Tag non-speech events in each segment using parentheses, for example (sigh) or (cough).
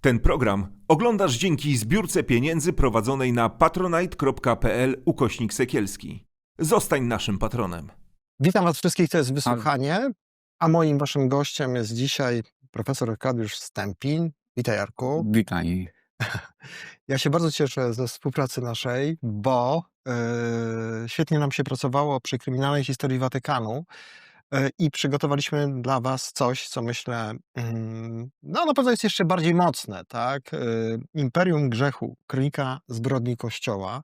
Ten program oglądasz dzięki zbiórce pieniędzy prowadzonej na patronite.pl ukośnik sekielski. Zostań naszym patronem. Witam Was wszystkich, to jest wysłuchanie, a moim Waszym gościem jest dzisiaj profesor Arkadiusz Stępiń. Witaj Jarku. Witaj. (laughs) Ja się bardzo cieszę ze współpracy naszej, bo e, świetnie nam się pracowało przy kryminalnej historii Watykanu i przygotowaliśmy dla Was coś, co myślę, mm, no na pewno jest jeszcze bardziej mocne, tak? E, Imperium Grzechu, Kronika Zbrodni Kościoła.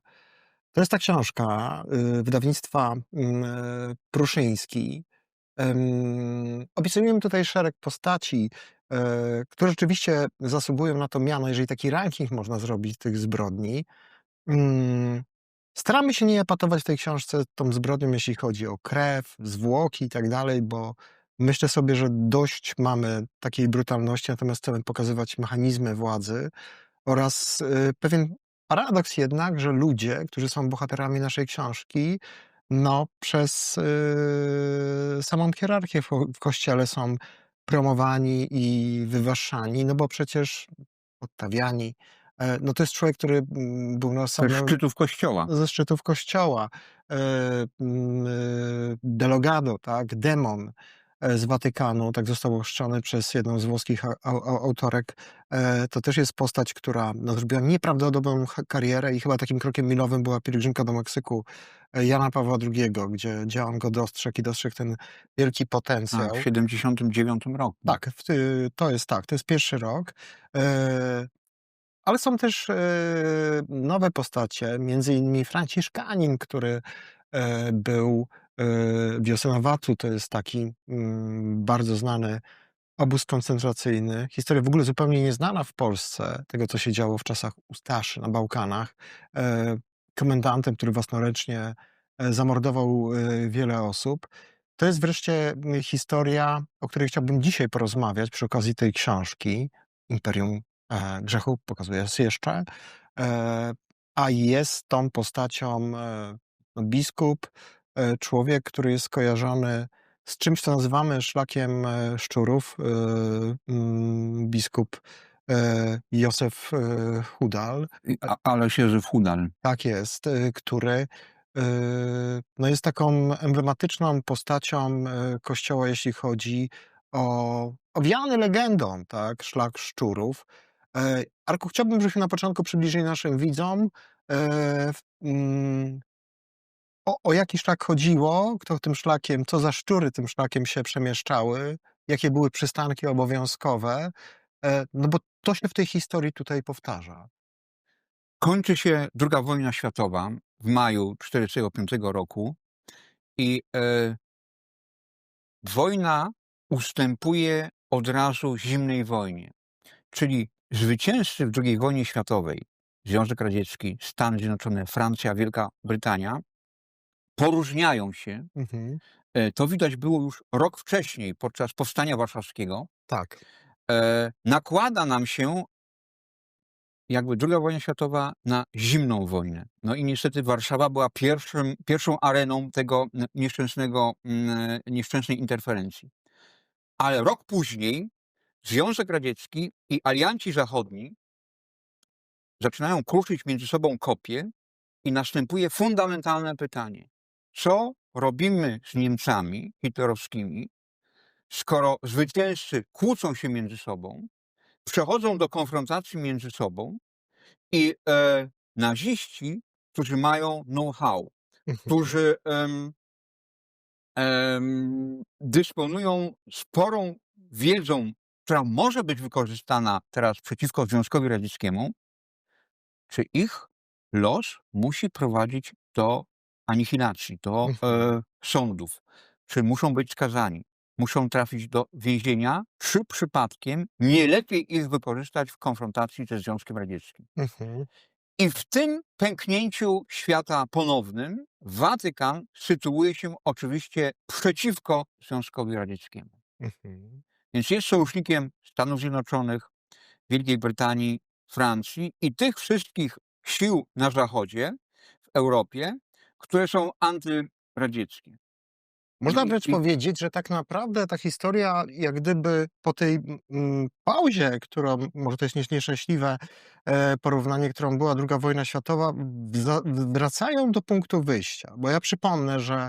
To jest ta książka y, wydawnictwa mm, e, Pruszyński. Em, Opisujemy tutaj szereg postaci, e, które rzeczywiście zasługują na to miano, jeżeli taki ranking można zrobić tych zbrodni. Staramy się nie epatować w tej książce tą zbrodnią, jeśli chodzi o krew, zwłoki i tak dalej, bo myślę sobie, że dość mamy takiej brutalności, natomiast chcemy pokazywać mechanizmy władzy oraz y, pewien paradoks jednak, że ludzie, którzy są bohaterami naszej książki, no przez y, samą hierarchię w, w kościele są promowani i wywyższani, no bo przecież odtawiani. E, No to jest człowiek, który mm, był na Ze samym szczytów kościoła. ze szczytów kościoła. E, mm, e, Delogado, tak, demon z Watykanu, tak został ochrzczony przez jedną z włoskich au- au- autorek. To też jest postać, która no, zrobiła nieprawdopodobną karierę i chyba takim krokiem milowym była pielgrzymka do Meksyku Jana Pawła II, gdzie, gdzie on go dostrzegł i dostrzegł ten wielki potencjał. Tak, w 79 roku. Tak, to jest tak, to jest pierwszy rok. Ale są też e, nowe postacie, między innymi Franciszkanin, który e, był e, w Josenowatu, to jest taki mm, bardzo znany obóz koncentracyjny. Historia w ogóle zupełnie nieznana w Polsce, tego co się działo w czasach Ustaszy na Bałkanach. Komendantem, który własnoręcznie zamordował wiele osób. To jest wreszcie mm, historia, o której chciałbym dzisiaj porozmawiać przy okazji tej książki. Imperium Grzechu pokazuje nas jeszcze. E, a jest tą postacią e, biskup, e, człowiek, który jest skojarzony z czymś, co nazywamy szlakiem e, szczurów. e, mm, Biskup e, Józef e, Hudal. Ale się, że w Hudal. Tak jest, który no jest taką emblematyczną postacią kościoła, jeśli chodzi o owiany legendą, tak, szlak szczurów. E, Arku, chciałbym, żebyśmy na początku przybliżyli naszym widzom, e, mm, o, o jaki szlak chodziło, kto tym szlakiem, co za szczury tym szlakiem się przemieszczały, jakie były przystanki obowiązkowe, e, no bo to się w tej historii tutaj powtarza. Kończy się II wojna światowa w maju 1945 roku i e, wojna ustępuje od razu zimnej wojnie. Czyli zwycięzcy w II wojnie światowej, Związek Radziecki, Stany Zjednoczone, Francja, Wielka Brytania, poróżniają się. Mhm. E, to widać było już rok wcześniej, podczas Powstania Warszawskiego. Tak. e, nakłada nam się jakby II wojna światowa na zimną wojnę. No i niestety Warszawa była pierwszym, pierwszą areną tego nieszczęsnego, nieszczęsnej interferencji. Ale rok później Związek Radziecki i alianci zachodni zaczynają kruszyć między sobą kopie i następuje fundamentalne pytanie. Co robimy z Niemcami hitlerowskimi, skoro zwycięzcy kłócą się między sobą, przechodzą do konfrontacji między sobą i e, naziści, którzy mają know-how, Mhm. którzy em, em, dysponują sporą wiedzą, która może być wykorzystana teraz przeciwko Związkowi Radzieckiemu, czy ich los musi prowadzić do anihilacji, do Mhm. e, sądów, czy muszą być skazani, muszą trafić do więzienia, czy przypadkiem nie lepiej ich wykorzystać w konfrontacji ze Związkiem Radzieckim. Mhm. I w tym pęknięciu świata ponownym Watykan sytuuje się oczywiście przeciwko Związkowi Radzieckiemu. Więc jest sojusznikiem Stanów Zjednoczonych, Wielkiej Brytanii, Francji i tych wszystkich sił na Zachodzie, w Europie, które są antyradzieckie. Można I- wręcz i- powiedzieć, że tak naprawdę ta historia, jak gdyby po tej mm, pauzie, którą może to jest nie- nieszczęśliwe e, porównanie, którą była II wojna światowa, wracają do punktu wyjścia. Bo ja przypomnę, że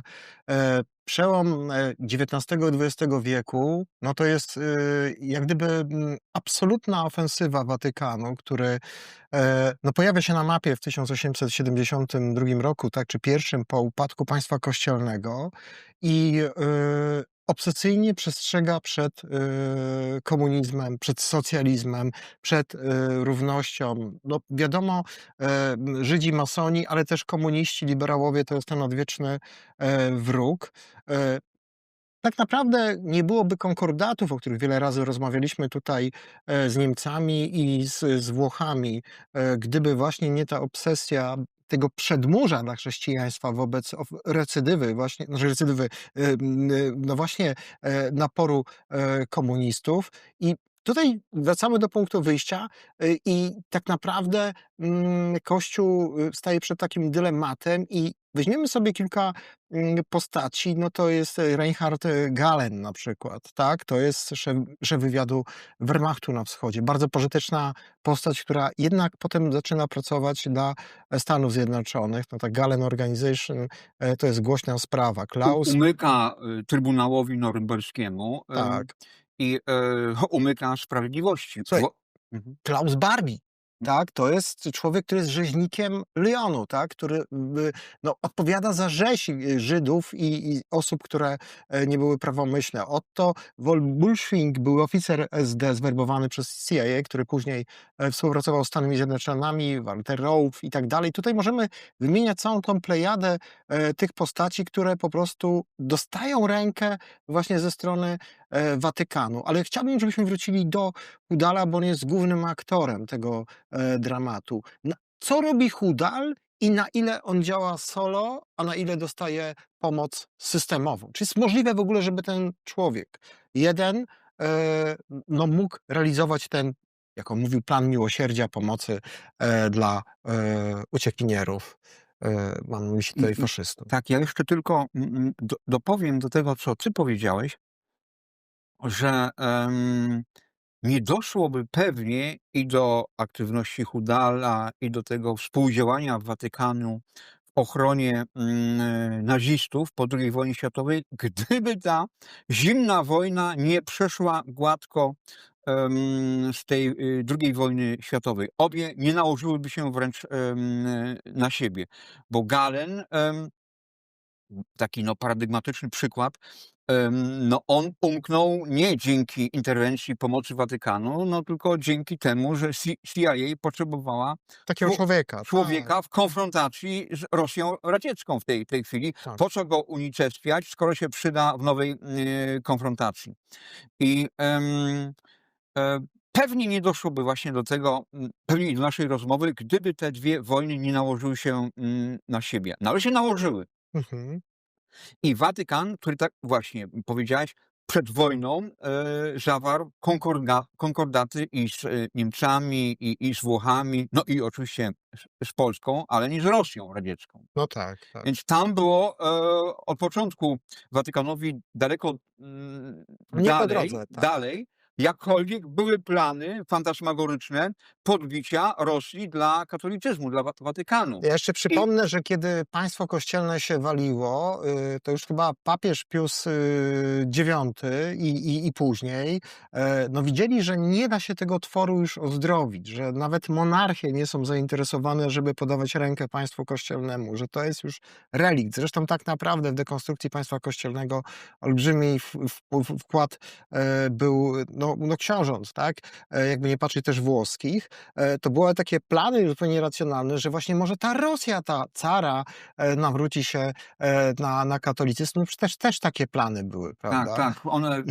e, przełom e, XIX i XX wieku, no to jest e, jak gdyby absolutna ofensywa Watykanu, który e, no pojawia się na mapie w 1872 roku, tak, czy pierwszym po upadku państwa kościelnego i y, obsesyjnie przestrzega przed y, komunizmem, przed socjalizmem, przed y, równością. No, wiadomo, e, Żydzi, masoni, ale też komuniści, liberałowie to jest ten odwieczny e, wróg. E, tak naprawdę nie byłoby konkordatów, o których wiele razy rozmawialiśmy tutaj e, z Niemcami i z, z Włochami, gdyby właśnie nie ta obsesja tego przedmurza dla chrześcijaństwa wobec recydywy, właśnie, znaczy recydywy, y, no właśnie e, naporu e, komunistów. I tutaj wracamy do punktu wyjścia y, i tak naprawdę mm, Kościół y, staje przed takim dylematem i weźmiemy sobie kilka mm, postaci, no to jest e, Reinhard Galen na przykład, tak? To jest szef, szef wywiadu Wehrmachtu na wschodzie. Bardzo pożyteczna postać, która jednak potem zaczyna pracować dla Stanów Zjednoczonych. No ta Galen Organization to jest głośna sprawa. Klaus, umyka y, Trybunałowi Norymberskiemu y, tak. I (laughs) y, umyka sprawiedliwości. Słuchaj, Wo- Mhm. Klaus Barbie. Tak, to jest człowiek, który jest rzeźnikiem Lyonu, tak, który no, odpowiada za rzeź y, Żydów i, i osób, które e, nie były prawomyślne. Otto Wolbuschwing był oficer SD zwerbowany przez CIA, który później e, współpracował z Stanami Zjednoczonymi, Walter Rowe i tak dalej. Tutaj możemy wymieniać całą tą plejadę e, tych postaci, które po prostu dostają rękę właśnie ze strony e, Watykanu. Ale chciałbym, żebyśmy wrócili do Hudala, bo on jest głównym aktorem tego e, dramatu. Co robi Hudal i na ile on działa solo, a na ile dostaje pomoc systemową? Czy jest możliwe w ogóle, żeby ten człowiek jeden e, no, mógł realizować ten, jak on mówił, plan miłosierdzia, pomocy e, dla e, uciekinierów? E, mam na myśli tutaj I- i- faszystów. Tak, ja jeszcze tylko mm, mm, do, dopowiem do tego, co ty powiedziałeś, że em, nie doszłoby pewnie i do aktywności Hudala, i do tego współdziałania Watykanu w ochronie mm, nazistów po II wojnie światowej, gdyby ta zimna wojna nie przeszła gładko z tej y, II wojny światowej. Obie nie nałożyłyby się wręcz na siebie, bo Galen taki no, paradygmatyczny przykład, no, on umknął nie dzięki interwencji pomocy Watykanu, no, tylko dzięki temu, że CIA potrzebowała Takiego czło- człowieka. tak, człowieka w konfrontacji z Rosją radziecką w tej, tej chwili. tak. Po co go unicestwiać, skoro się przyda w nowej y, konfrontacji? I em, e, pewnie nie doszłoby właśnie do tego, pewnie do naszej rozmowy, gdyby te dwie wojny nie nałożyły się na siebie. No ale się nałożyły. Mhm. I Watykan, który tak właśnie powiedziałeś, przed wojną e, zawarł konkorda, konkordaty i z e, Niemcami, i, i z Włochami, no i oczywiście z, z Polską, ale nie z Rosją radziecką. No tak, tak. Więc tam było e, od początku Watykanowi daleko mm, Nie dalej, drodze, tak. dalej, jakkolwiek były plany fantasmagoryczne podbicia Rosji dla katolicyzmu, dla Wa- Watykanu. Ja jeszcze przypomnę, że kiedy państwo kościelne się waliło, y, to już chyba papież Pius y, IX i, i, i później, e, no widzieli, że nie da się tego tworu już ozdrowić, że nawet monarchie nie są zainteresowane, żeby podawać rękę państwu kościelnemu, że to jest już relikt. Zresztą tak naprawdę w dekonstrukcji państwa kościelnego olbrzymi wkład e, był no, no książąt, tak? E, jakby nie patrzeć też włoskich, e, to były takie plany zupełnie racjonalne, że właśnie może ta Rosja, ta cara e, nawróci się na, na katolicyzm. No przecież też, też takie plany były, prawda? Tak, tak, one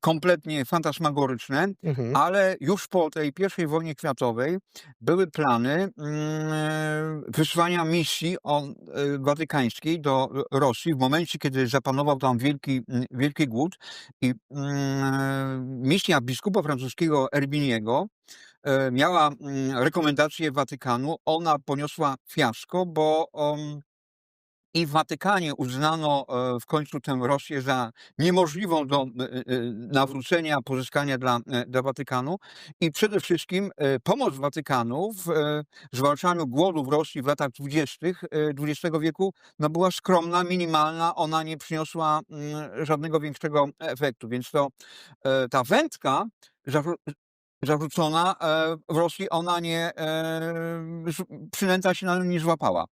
kompletnie fantasmagoryczne, Mhm. ale już po tej pierwszej wojnie światowej były plany mm, wysłania misji o, e, watykańskiej do Rosji w momencie, kiedy zapanował tam wielki, mm, wielki głód i mm, misja biskupa francuskiego Erbiniego e, miała rekomendację Watykanu. Ona poniosła fiasko, bo um, i w Watykanie uznano e, w końcu tę Rosję za niemożliwą do e, e, nawrócenia, pozyskania dla, dla Watykanu. I przede wszystkim pomoc Watykanu w zwalczaniu głodu w Rosji w latach dwudziestych e, XX wieku no była skromna, minimalna, ona nie przyniosła mm, żadnego większego efektu, więc to ta wędka zarzu- zarzucona w Rosji, ona nie, przynęta się na nią nie złapała.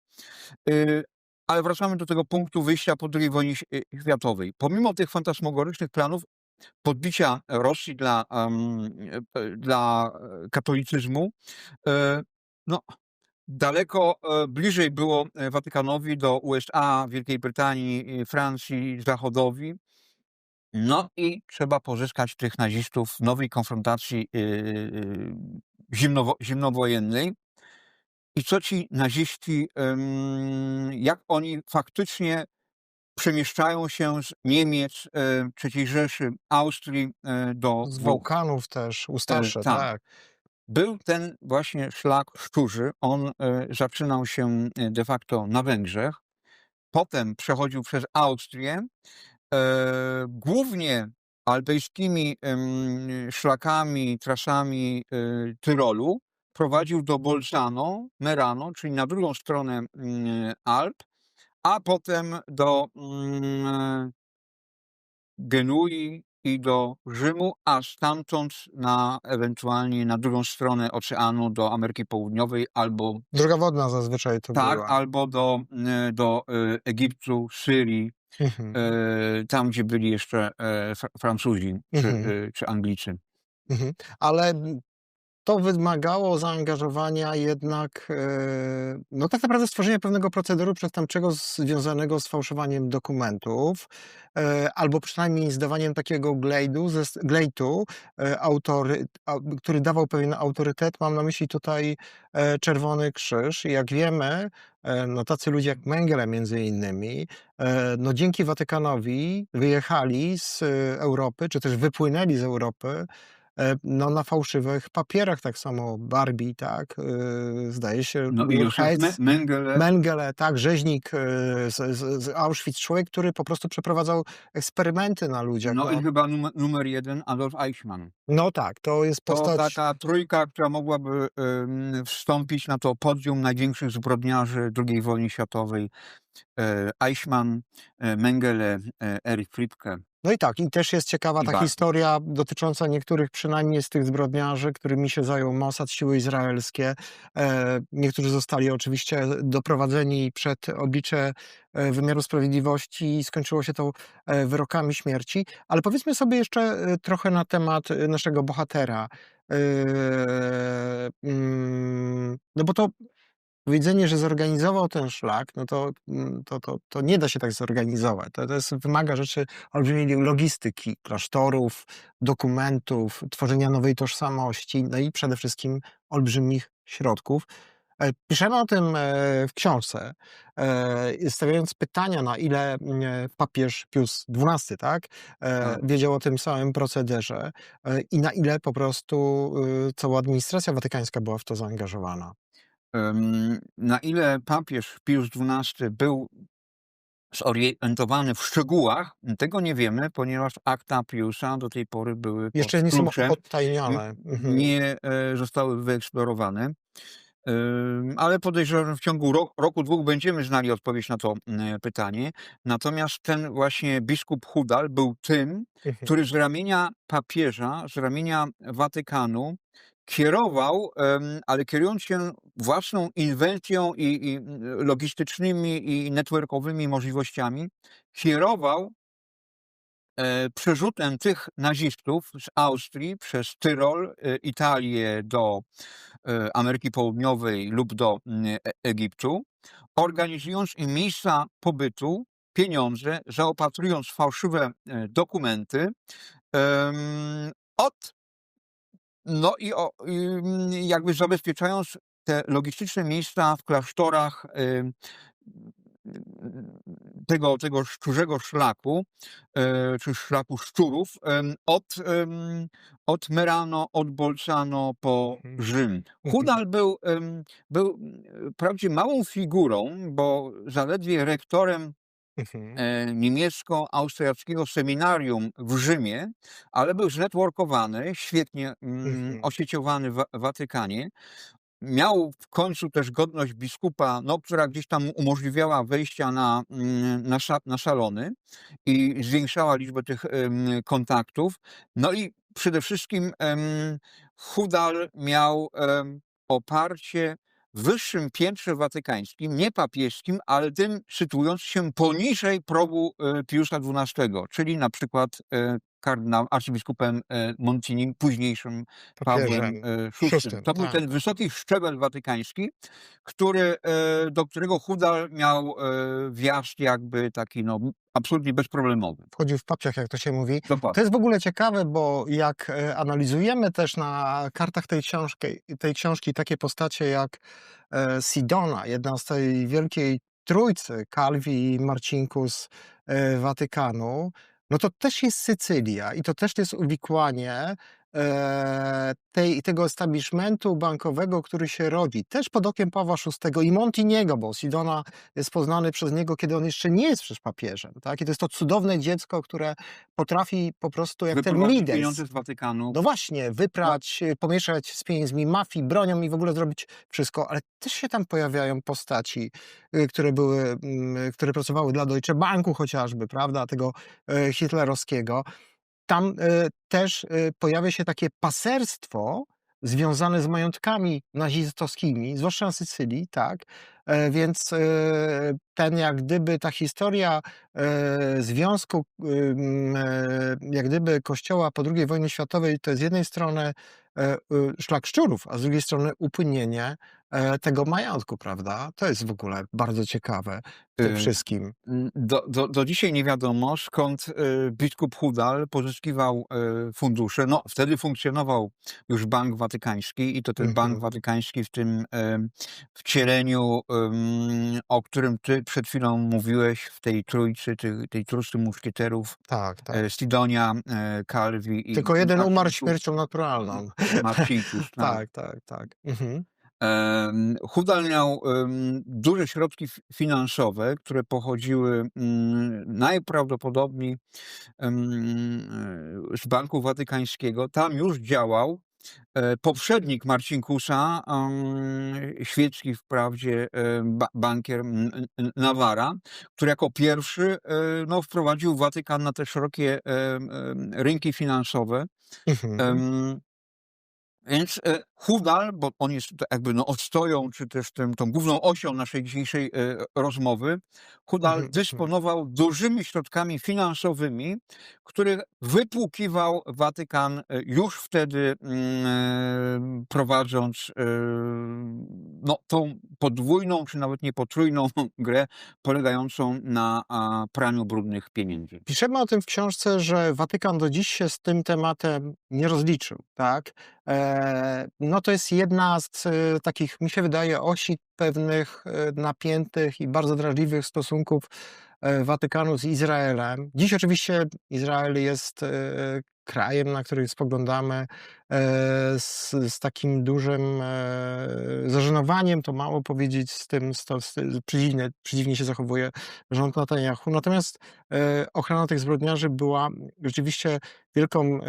Ale wracamy do tego punktu wyjścia po II wojnie y, światowej. Pomimo tych fantasmagorycznych planów podbicia Rosji dla, e, dla e, katolicyzmu, e, no, daleko e, bliżej było Watykanowi do USA, Wielkiej Brytanii, Francji, Zachodowi. No i trzeba pozyskać tych nazistów w nowej konfrontacji y, y, zimnowo, zimnowojennej. I co ci naziści, jak oni faktycznie przemieszczają się z Niemiec, e, III Rzeszy, Austrii e, do Z. Bałkanów też, Ustasze, tak. tak. Był ten właśnie szlak szczurzy. On e, zaczynał się e, de facto na Węgrzech, potem przechodził przez Austrię, e, głównie alpejskimi szlakami, trasami e, Tyrolu, prowadził do Bolzano, Merano, czyli na drugą stronę mm, Alp, a potem do mm, Genui i do Rzymu, a stamtąd na ewentualnie na drugą stronę oceanu do Ameryki Południowej albo Droga wodna zazwyczaj to tak, była. albo do, y, do y, Egiptu, Syrii, Mhm. y, tam gdzie byli jeszcze e, Fra- Francuzi czy, Mhm. czy Anglicy. Mhm. Ale to wymagało zaangażowania jednak, e, no tak naprawdę stworzenia pewnego procederu przestępczego związanego z fałszowaniem dokumentów, e, albo przynajmniej zdawaniem takiego glejdu, glejtu, e, który dawał pewien autorytet. Mam na myśli tutaj Czerwony Krzyż. Jak wiemy, no tacy ludzie jak Mengele między innymi, no dzięki Watykanowi wyjechali z Europy, czy też wypłynęli z Europy no, na fałszywych papierach, tak samo Barbie, tak, y, zdaje się, No Heitz, Mengele, Mengele, tak, rzeźnik y, z, z, Auschwitz, człowiek, który po prostu przeprowadzał eksperymenty na ludziach. no i chyba numer, numer jeden Adolf Eichmann. no tak, to jest To postać, taka trójka, która mogłaby ym, wstąpić na to podium największych zbrodniarzy II wojny światowej. E, Eichmann, e, Mengele, e, Erich Friedke. No i tak, i też jest ciekawa I ta historia dotycząca niektórych przynajmniej z tych zbrodniarzy, którymi się zajął Mossad, siły izraelskie. E, niektórzy zostali oczywiście doprowadzeni przed oblicze e, wymiaru sprawiedliwości i skończyło się to e, wyrokami śmierci. Ale powiedzmy sobie jeszcze trochę na temat naszego bohatera. E, mm, No bo to Powiedzenie, że zorganizował ten szlak, no to, mm, to, to, to nie da się tak zorganizować. To, to jest, wymaga rzeczy olbrzymiej logistyki, klasztorów, dokumentów, tworzenia nowej tożsamości, no i przede wszystkim olbrzymich środków. E, Piszemy o tym e, w książce, e, stawiając pytania, na ile mm, papież Pius XII tak, Tak. wiedział o tym samym procederze i na ile po prostu y, cała administracja watykańska była w to zaangażowana. Na ile papież Pius XII był zorientowany w szczegółach, tego nie wiemy, ponieważ akta Piusa do tej pory były Jeszcze nie są kluczem, odtajnione. Mhm. nie e, zostały wyeksplorowane. Ale podejrzewam, że w ciągu ro- roku, dwóch będziemy znali odpowiedź na to mm, pytanie. Natomiast ten właśnie biskup Hudal był tym, Mhm. który z ramienia papieża, z ramienia Watykanu kierował, ale kierując się własną inwencją i, i logistycznymi i networkowymi możliwościami, kierował e, przerzutem tych nazistów z Austrii przez Tyrol, e, Italię do e, Ameryki Południowej lub do Egiptu, organizując im miejsca pobytu, pieniądze, zaopatrując fałszywe dokumenty, od no i o, jakby zabezpieczając te logistyczne miejsca w klasztorach tego, tego szczurzego szlaku, e, czy szlaku szczurów, od, od Merano, od Bolzano po Mhm. Rzym. Hudal był, był wprawdzie małą figurą, bo zaledwie rektorem Mhm. e, niemiecko-austriackiego seminarium w Rzymie, ale był znetworkowany, świetnie mm, Mhm. osieciowany w Wa- Watykanie. Miał w końcu też godność biskupa, no, która gdzieś tam umożliwiała wejścia na, mm, na, na szalony i zwiększała liczbę tych kontaktów. No i przede wszystkim em, Hudal miał em, oparcie wyższym piętrze watykańskim, nie papieskim, ale tym sytuując się poniżej progu e, Piusa XII, czyli na przykład e, kardynał, arcybiskupem e, Montinim, późniejszym Pawłem e, VI. Szóstym, To był tak. ten wysoki szczebel watykański, który, e, do którego Hudal miał e, wjazd jakby taki no, absolutnie bezproblemowy. Wchodził w papciach, jak to się mówi. To Dokładnie. jest w ogóle ciekawe, bo jak e, analizujemy też na kartach tej książki, tej książki takie postacie jak e, Sidona, jedna z tej wielkiej trójcy, Calvi i Marcinkus e, Watykanu, no to też jest Sycylia i to też jest uwikłanie tej, tego establishmentu bankowego, który się rodzi, też pod okiem Pawła VI i Montiniego, bo Sidona jest poznany przez niego, kiedy on jeszcze nie jest przecież papieżem. Tak? I to jest to cudowne dziecko, które potrafi po prostu jak ten Mides. pieniądze z Watykanu. No właśnie, wyprać, y, pomieszać z pieniędzmi mafii, bronią i w ogóle zrobić wszystko, ale też się tam pojawiają postaci, y, które były, mm, które pracowały dla Deutsche Banku chociażby, prawda, tego e, hitlerowskiego. Tam e, też e, pojawia się takie paserstwo związane z majątkami nazistowskimi, zwłaszcza na Sycylii, tak, E, więc ten jak gdyby ta historia związku jak gdyby kościoła po II wojnie światowej to jest z jednej strony y, szlak szczurów, a z drugiej strony upłynienie e, tego majątku, prawda? To jest w ogóle bardzo ciekawe w tym Y, wszystkim. Do, do, do dzisiaj nie wiadomo, skąd y, biskup Hudal pozyskiwał y, fundusze. No, wtedy funkcjonował już Bank Watykański i to ten Bank Mhm. Watykański w tym y, wcieleniu, ym, o którym ty przed chwilą mówiłeś, w tej trójcy, tej, tej trójcy muszkieterów, Tak, tak. e, Sidonia, Calvi i Tylko jeden umarł Marcinkus- śmiercią naturalną. Marcinkus, (laughs) tak. tak, tak, tak. Mhm. Hudal miał duże środki finansowe, które pochodziły mm, najprawdopodobniej z Banku Watykańskiego. Tam już działał e, poprzednik Marcinkusa, świecki wprawdzie ba- bankier Nawara, który jako pierwszy e, no, wprowadził Watykan na te szerokie rynki finansowe. Mhm. Więc e, Hudal, bo on jest jakby no ostoją, czy też tym, tą główną osią naszej dzisiejszej e, rozmowy, Hudal Mhm, mhm. dysponował dużymi środkami finansowymi, które wypłukiwał Watykan e, już wtedy mm, prowadząc no, tą podwójną, czy nawet nie potrójną (laughs) grę polegającą na praniu brudnych pieniędzy. Piszemy o tym w książce, że Watykan do dziś się z tym tematem nie rozliczył, tak? E, no to jest jedna z e, takich, mi się wydaje, osi pewnych e, napiętych i bardzo drażliwych stosunków Watykanu z Izraelem. Dziś oczywiście Izrael jest krajem, na który spoglądamy z, z takim dużym zażenowaniem, to mało powiedzieć, z tym, z to, z, przeciwnie, przeciwnie się zachowuje rząd Netanyahu. Natomiast ochrona tych zbrodniarzy była rzeczywiście wielką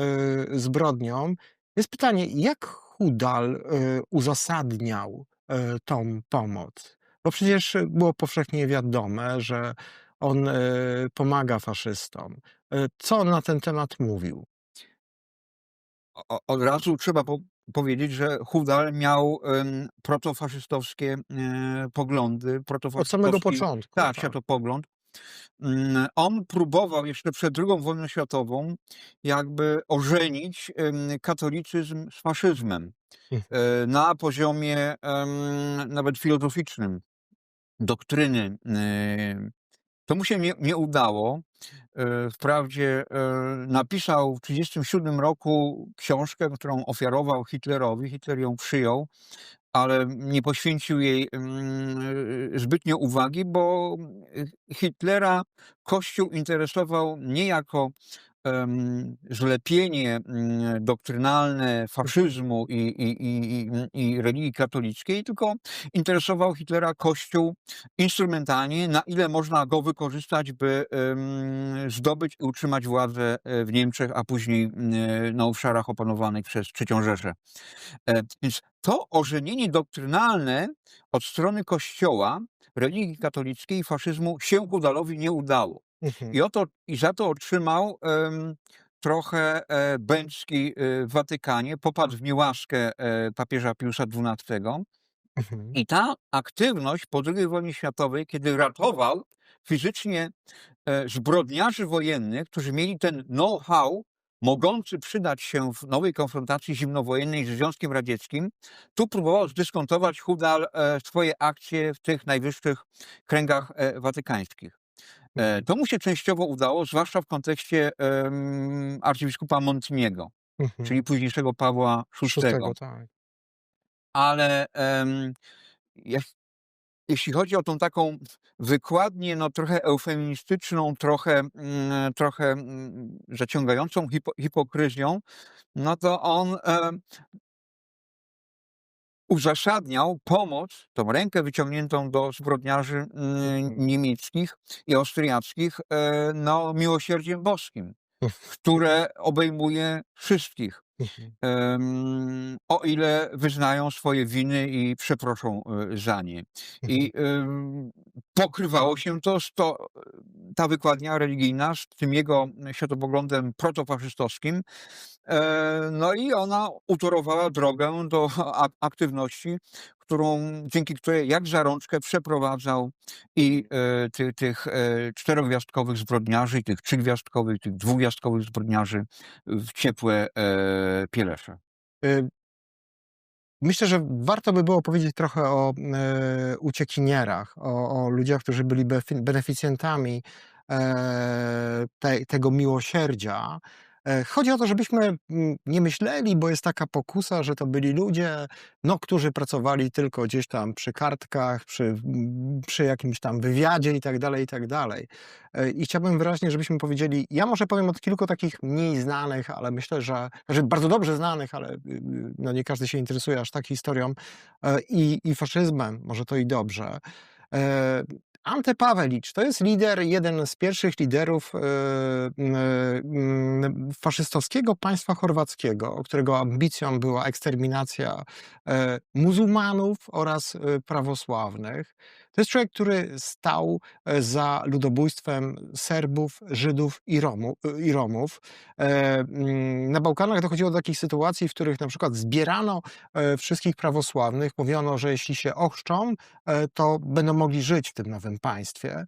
zbrodnią. Jest pytanie, jak Hudal e, uzasadniał e, tą pomoc? Bo przecież było powszechnie wiadome, że on e, pomaga faszystom. E, Co on na ten temat mówił? Od razu trzeba po, powiedzieć, że Hudal miał em, protofaszystowskie e, poglądy. Od samego protofaszystowski- początku. Tak, światopogląd. Mm, On próbował jeszcze przed II wojną światową jakby ożenić katolicyzm z faszyzmem Mhm. e, na poziomie nawet filozoficznym, doktryny. e, To mu się nie, nie udało. E, Wprawdzie napisał w 1937 roku książkę, którą ofiarował Hitlerowi. Hitler ją przyjął, ale nie poświęcił jej mm, zbytnio uwagi, bo Hitlera Kościół interesował nie jako zlepienie mm, doktrynalne faszyzmu i, i, i, i, religii katolickiej, tylko interesował Hitlera Kościół instrumentalnie, na ile można go wykorzystać, by zdobyć i utrzymać władzę e, w Niemczech, a później e, na obszarach opanowanych przez III Rzeszę. E, Więc to ożenienie doktrynalne od strony Kościoła, religii katolickiej i faszyzmu się Hudalowi nie udało. Mhm. I, oto, i za to otrzymał em, trochę e, Bęcki e, w Watykanie, popadł w niełaskę e, papieża Piusa XII. Mhm. I ta aktywność po II wojnie światowej, kiedy ratował fizycznie e, zbrodniarzy wojennych, którzy mieli ten know-how mogący przydać się w nowej konfrontacji zimnowojennej z Związkiem Radzieckim, tu próbował zdyskontować Hudal e, swoje akcje w tych najwyższych kręgach e, watykańskich. E, To mu się częściowo udało, zwłaszcza w kontekście em, arcybiskupa Montiniego, Mhm. czyli późniejszego Pawła VI Szóstego, tak. ale jak, jeśli chodzi o tą taką wykładnię, no trochę eufemistyczną, trochę, mm, trochę mm, zaciągającą hipo, hipokryzją, no to on uzasadniał pomoc, tą rękę wyciągniętą do zbrodniarzy mm, Mhm. niemieckich i austriackich, e, no miłosierdziem boskim, które obejmuje wszystkich Mhm. o ile wyznają swoje winy i przeproszą e, za nie. I em, pokrywało się to, z to, ta wykładnia religijna z tym jego światopoglądem protofaszystowskim. E, No i ona utorowała drogę do aktywności, którą, dzięki której jak za rączkę przeprowadzał i e, ty, tych e, czterogwiazdkowych zbrodniarzy, tych trzygwiazdkowych, tych dwugwiazdkowych zbrodniarzy w ciepłe e, Pielesze. Y, Myślę, że warto by było powiedzieć trochę o e, uciekinierach, o, o ludziach, którzy byli beneficjentami e, te, tego miłosierdzia. E, Chodzi o to, żebyśmy mm, nie myśleli, bo jest taka pokusa, że to byli ludzie, no, którzy pracowali tylko gdzieś tam przy kartkach, przy, przy jakimś tam wywiadzie i tak dalej, i tak dalej. E, I chciałbym wyraźnie, żebyśmy powiedzieli, ja może powiem od kilku takich mniej znanych, ale myślę, że, że bardzo dobrze znanych, ale y, y, no nie każdy się interesuje aż tak historią e, i, i faszyzmem, może to i dobrze. Ante Pawelicz to jest lider, jeden z pierwszych liderów m, m, faszystowskiego państwa chorwackiego, którego ambicją była eksterminacja e, muzułmanów oraz prawosławnych. To jest człowiek, który stał e, za ludobójstwem Serbów, Żydów i, Romu, i Romów. E, mm, Na Bałkanach dochodziło do takich sytuacji, w których na przykład zbierano e, wszystkich prawosławnych, mówiono, że jeśli się ochrzczą, e, to będą mogli żyć w tym nowym państwie.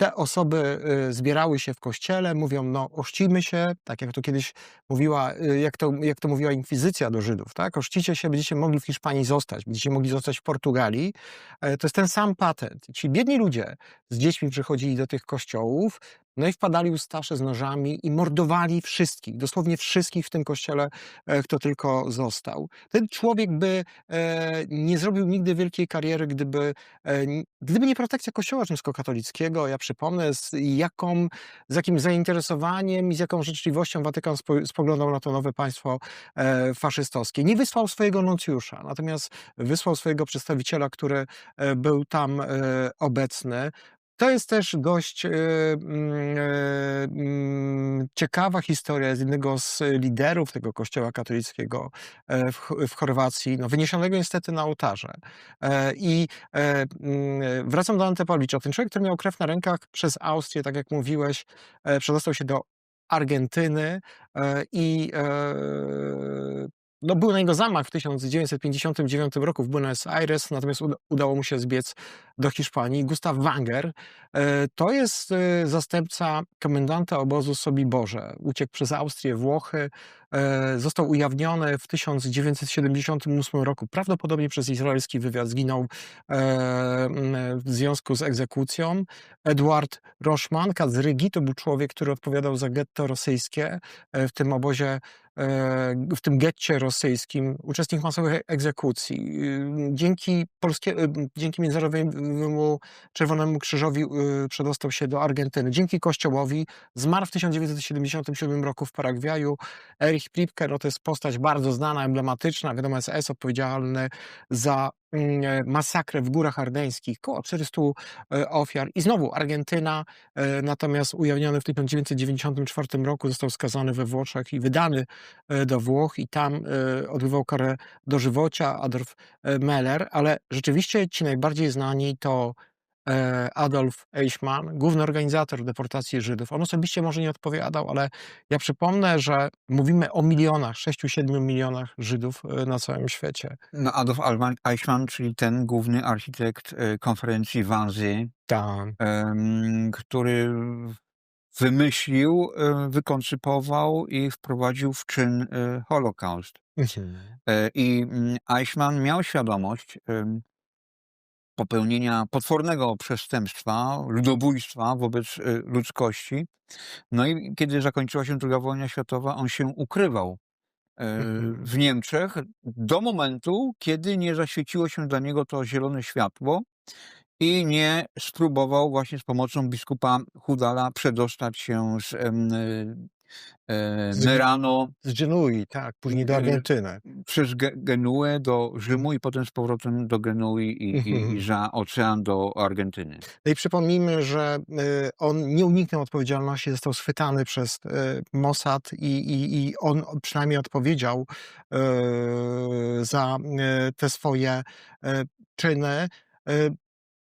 Te osoby y, zbierały się w kościele, mówią, no ochrzcimy się, tak jak to kiedyś mówiła, y, jak to, jak to mówiła inkwizycja do Żydów, tak? Ochrzcicie się, będziecie mogli w Hiszpanii zostać, będziecie mogli zostać w Portugalii. E, To jest ten sam patent. Ci biedni ludzie z dziećmi przychodzili do tych kościołów, no i wpadali ustasze z nożami i mordowali wszystkich, dosłownie wszystkich w tym kościele, e, kto tylko został. Ten człowiek by e, nie zrobił nigdy wielkiej kariery, gdyby, e, gdyby nie protekcja Kościoła rzymskokatolickiego. Ja przypomnę, z, jaką, z jakim zainteresowaniem i z jaką życzliwością Watykan spo, spoglądał na to nowe państwo faszystowskie. Nie wysłał swojego nuncjusza, natomiast wysłał swojego przedstawiciela, który był tam obecny. To jest też dość e, mm, e, mm, ciekawa historia z jednego z liderów tego kościoła katolickiego e, w, w Chorwacji, no, wyniesionego niestety na ołtarze. E, I e, mm, wracam do Ante Pawlicza. Ten człowiek, który miał krew na rękach przez Austrię, tak jak mówiłeś, przedostał się do Argentyny i no, był na niego zamach w 1959 roku w Buenos Aires, natomiast uda, udało mu się zbiec do Hiszpanii. Gustav Wanger e, to jest e, zastępca komendanta obozu Sobiborze. Uciekł przez Austrię, Włochy, e, został ujawniony w 1978 roku, prawdopodobnie przez izraelski wywiad. Zginął w związku z egzekucją. Edward Roszmanka z Rygi to był człowiek, który odpowiadał za getto rosyjskie w tym obozie w tym getcie rosyjskim, uczestnik masowych egzekucji. Y, Dzięki, polskie, y, dzięki Międzynarodowemu Czerwonemu Krzyżowi y, przedostał się do Argentyny. Dzięki Kościołowi zmarł w 1977 roku w Paragwaju. Erich Pripke no to jest postać bardzo znana, emblematyczna. Wiadomo, SS odpowiedzialny za e, masakrę w Górach Ardeńskich, około 400 e, ofiar. I znowu Argentyna, e, natomiast ujawniony w 1994 roku został skazany we Włoszech i wydany e, do Włoch i tam e, odbywał karę dożywocia Adolf e, Meller, ale rzeczywiście ci najbardziej znani to e, Adolf Eichmann, główny organizator deportacji Żydów. On osobiście może nie odpowiadał, ale ja przypomnę, że mówimy o milionach, 6-7 milionach Żydów e, na całym świecie. No, Adolf Eichmann, czyli ten główny architekt e, konferencji Wannsee, Tak. który wymyślił, e, wykoncypował i wprowadził w czyn e, Holokaust. E, I mm, Eichmann miał świadomość popełnienia potwornego przestępstwa, ludobójstwa wobec e, ludzkości. No i kiedy zakończyła się II wojna światowa, on się ukrywał e, Mhm. w Niemczech do momentu, kiedy nie zaświeciło się dla niego to zielone światło i nie spróbował właśnie z pomocą biskupa Hudala przedostać się z Z- Merano Z Genui, tak, później do Y, Argentyny. przez Ge- Genuę do Rzymu i potem z powrotem do Genui i, Mhm. i za ocean do Argentyny. No i przypomnijmy, że y, on nie uniknął odpowiedzialności, został schwytany przez y, Mossad i, i, i on przynajmniej odpowiedział y, za te swoje czyny.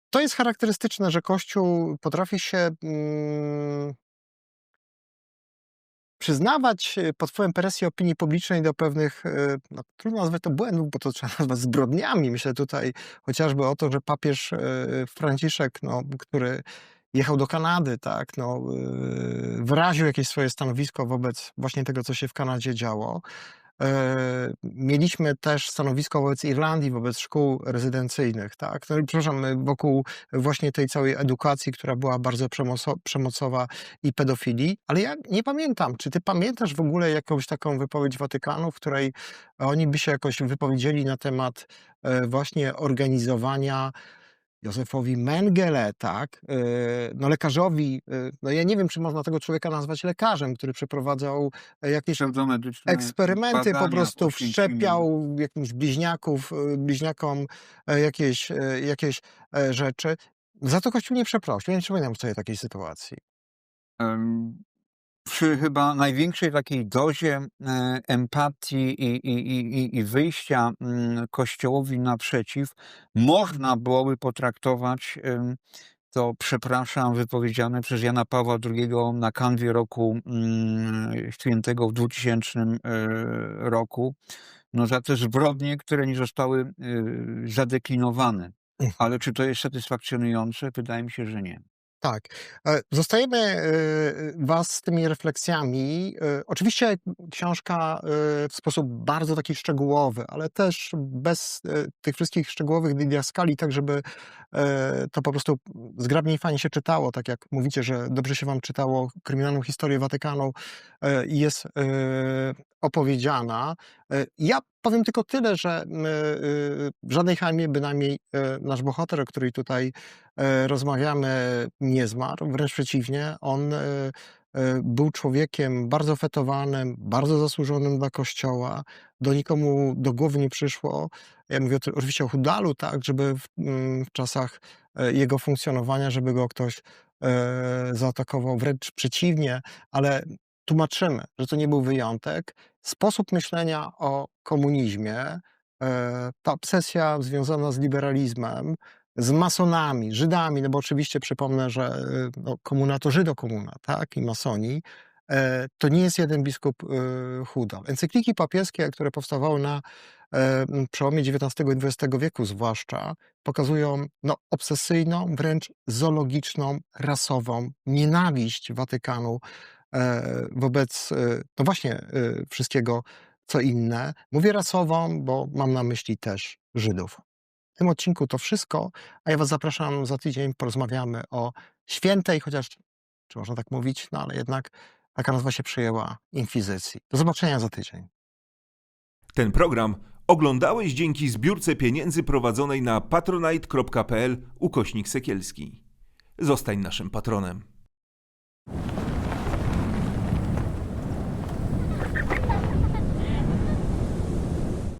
To jest charakterystyczne, że Kościół potrafi się mm, przyznawać y, pod wpływem presji opinii publicznej do pewnych, y, no, trudno nazwać to błędów, bo to trzeba (laughs) nazwać zbrodniami. Myślę tutaj chociażby o to, że papież y, Franciszek, no, który jechał do Kanady, tak, no, wyraził jakieś swoje stanowisko wobec właśnie tego, co się w Kanadzie działo. E, Mieliśmy też stanowisko wobec Irlandii, wobec szkół rezydencyjnych, tak? No, przepraszam, wokół właśnie tej całej edukacji, która była bardzo przemoco- przemocowa i pedofilii, ale ja nie pamiętam, czy ty pamiętasz w ogóle jakąś taką wypowiedź Watykanu, w której oni by się jakoś wypowiedzieli na temat e, właśnie organizowania Józefowi Mengele, tak, e, no lekarzowi, e, no ja nie wiem, czy można tego człowieka nazwać lekarzem, który przeprowadzał e, jakieś eksperymenty po prostu wszczepiał jakimś bliźniaków, y, bliźniakom e, jakieś, e, jakieś rzeczy. Za to Kościół nie przeprosił. Ja nie przypominam sobie takiej sytuacji. Przy chyba największej takiej dozie e, empatii i, i, i, i- wyjścia mm, Kościołowi naprzeciw, można byłoby potraktować to, przepraszam, wypowiedziane przez Jana Pawła II na kanwie roku mm, świętego w 2000 e, roku, no za te zbrodnie, które nie zostały e, zadeklinowane. Mhm. Ale czy to jest satysfakcjonujące? Wydaje mi się, że nie. Tak. E, Zostajemy e, Was z tymi refleksjami. E, Oczywiście książka w sposób bardzo taki szczegółowy, ale też bez tych wszystkich szczegółowych didaskali, tak żeby to po prostu zgrabnie i fajnie się czytało, tak jak mówicie, że dobrze się Wam czytało kryminalną historię Watykanu i jest opowiedziana. E, Ja powiem tylko tyle, że e, w żadnej hańbie bynajmniej e, nasz bohater, o której tutaj rozmawiamy, nie zmarł. Wręcz przeciwnie, on był człowiekiem bardzo fetowanym, bardzo zasłużonym dla Kościoła. Do nikomu do głowy nie przyszło, ja mówię oczywiście o Hudalu, tak, żeby w, w czasach jego funkcjonowania, żeby go ktoś zaatakował. Wręcz przeciwnie, ale tłumaczymy, że to nie był wyjątek. Sposób myślenia o komunizmie, e, ta obsesja związana z liberalizmem, z masonami, Żydami, no bo oczywiście przypomnę, że e, no, komuna to Żydokomuna, tak, i masoni, e, to nie jest jeden biskup Hudal. Encykliki papieskie, które powstawały na przełomie XIX i XX wieku zwłaszcza, pokazują no, obsesyjną, wręcz zoologiczną, rasową nienawiść Watykanu wobec, e, no właśnie, e, wszystkiego, co inne. Mówię rasową, bo mam na myśli też Żydów. W tym odcinku to wszystko, a ja Was zapraszam za tydzień, porozmawiamy o świętej, chociaż, czy można tak mówić, no ale jednak taka nazwa się przyjęła inkwizycji. Do zobaczenia za tydzień. Ten program oglądałeś dzięki zbiórce pieniędzy prowadzonej na patronite.pl ukośnik sekielski. Zostań naszym patronem.